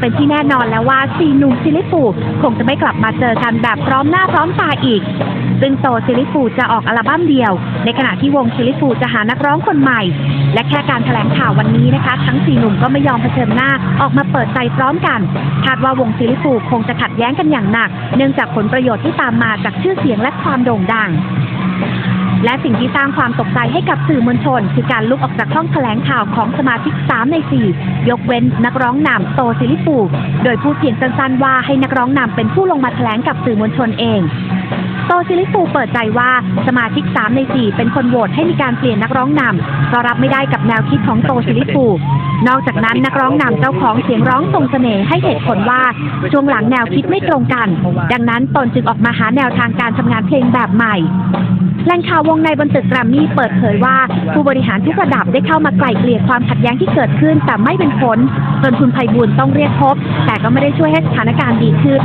เป็นที่แน่นอนแล้วว่าสี่หนุ่มซิลิฟูคงจะไม่กลับมาเจอกันแบบพร้อมหน้าพร้อมตาอีก ซึ่งโตซิลิฟูจะออกอัลบั้มเดียว ในขณะที่วงซิลิฟูจะหานักร้องคนใหม่ และแค่การแถลงข่าววันนี้นะคะ ทั้งสี่หนุ่มก็ไม่ยอมเผชิญหน้าออกมาเปิดใจพร้อมกัน คาดว่าวงซิลิฟูคงจะขัดแย้งกันอย่างหนัก เนื่องจากผลประโยชน์ที่ตามมาจากชื่อเสียงและความโด่งดัง และสิ่งที่สร้างความตกใจให้กับสื่อมวลชน คือการลุกออกจากห้องแถลงข่าวของสมาชิก 3 ใน 4 ยกเว้นนักร้องนำโตซิลิฟูโดยพูดเพียงสั้นๆว่าให้นักร้องนำเป็นผู้ลงมาแถลงกับสื่อมวลชนเองโตซิลิฟูเปิดใจว่าสมาชิก 3 ใน 4 เป็นคนโหวตให้มีการเปลี่ยนนักร้องนำเพราะรับไม่ได้กับแนวคิดของโตซิลิฟูนอกจากนั้นนักร้องนำเจ้าของเสียงร้องทรงเสน่ห์ให้เหตุผลว่าช่วงหลังแนวคิดไม่ตรงกัน ดังนั้นตนจึงออกมาหาแนวทางการทำงานเพลงแบบใหม่ แหล่งข่าววงในบนตึกแกรมมี่เปิดเผยว่า ผู้บริหารทุกระดับได้เข้ามาไกล่เกลี่ยความขัดแย้งที่เกิดขึ้นแต่ไม่เป็นผลจนคุณไพบูลต้องเรียกพบ แต่ก็ไม่ได้ช่วยให้สถานการณ์ดีขึ้น